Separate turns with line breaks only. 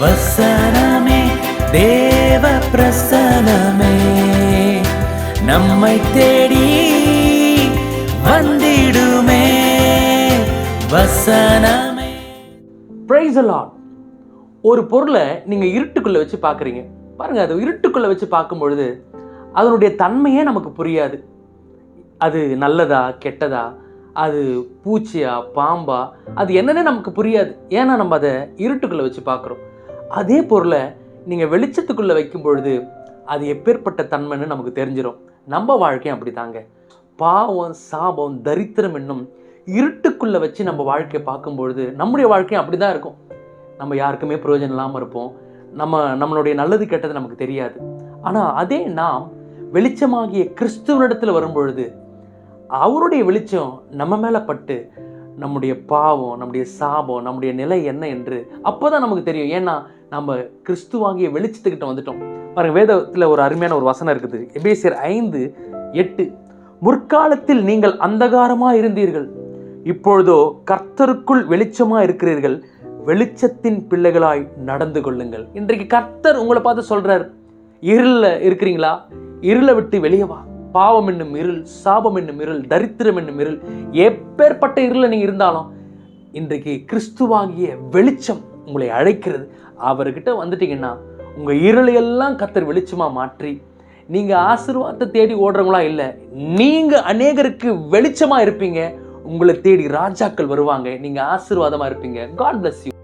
வசனமே தேவ பிரசனமே நம்மை தேடி வந்திடுமே வசனமே.
பிரைஸ் லார்ட் ஒரு பொருளை நீங்கள் இருட்டுக்குள்ளே வச்சு பார்க்குறீங்க. பாருங்கள் அது இருட்டுக்குள்ளே வச்சு பார்க்கும் பொழுது அதனுடைய தன்மையே நமக்கு புரியாது. அது நல்லதா கெட்டதா? அது பூச்சியா பாம்பா? அது என்னன்னே நமக்கு புரியாது. ஏன்னா நம்ம அதை இருட்டுக்குள்ளே வச்சு பார்க்குறோம். அதே பொருளை நீங்கள் வெளிச்சத்துக்குள்ளே வைக்கும் பொழுது அது எப்பேற்பட்ட தன்மைன்னு நமக்கு தெரிஞ்சிடும் நம்ம வாழ்க்கையும் அப்படி தாங்க பாவம் சாபம் தரித்திரம் என்னும் இருட்டுக்குள்ளே வச்சு நம்ம வாழ்க்கையை பார்க்கும் பொழுது நம்முடைய வாழ்க்கையும் அப்படி தான் இருக்கும். நம்ம யாருக்குமே பிரயோஜனம் இல்லாமல் இருப்போம். நம்ம நம்மளுடைய நல்லது கெட்டது நமக்கு தெரியாது. ஆனால் அதே நாம் வெளிச்சமாகிய கிறிஸ்துவனிடத்தில் வரும்பொழுது அவருடைய வெளிச்சம் நம்ம மேலே பட்டு நம்முடைய பாவம் நம்முடைய சாபம் நம்முடைய நிலை என்ன என்று அப்போ தான் நமக்கு தெரியும். ஏன்னா நம்ம கிறிஸ்துவாங்கிய வெளிச்சத்துக்கிட்ட வந்துட்டோம். பாருங்க வேதத்தில் ஒரு அருமையான ஒரு வசனம் இருக்குது. எபேசியர் ஐந்து எட்டு. முற்காலத்தில் நீங்கள் அந்தகாரமாக இருந்தீர்கள். இப்பொழுதோ கர்த்தருக்குள் வெளிச்சமாக இருக்கிறீர்கள். வெளிச்சத்தின் பிள்ளைகளாய் நடந்து கொள்ளுங்கள். இன்றைக்கு கர்த்தர் உங்களை பார்த்து சொல்கிறார் இருளில் இருக்கிறீங்களா? இருளை விட்டு வெளியே வா. பாவம் என்னும் இருள் சாபம் என்னும் இருள் தரித்திரம் என்னும் இருள் எப்பேற்பட்ட இருளில் நீங்கள் இருந்தாலும் இன்றைக்கு கிறிஸ்துவாகிய வெளிச்சம் உங்களை அழைக்கிறது. அவர்கிட்ட வந்துட்டீங்கன்னா உங்கள் இருளையெல்லாம் கத்தர் வெளிச்சமாக மாற்றி நீங்கள் ஆசீர்வாதத்தை தேடி ஓடுறவங்களா இல்லை நீங்கள் அநேகருக்கு வெளிச்சமாக இருப்பீங்க. உங்களை தேடி ராஜாக்கள் வருவாங்க. நீங்கள் ஆசீர்வாதமாக இருப்பீங்க. God bless you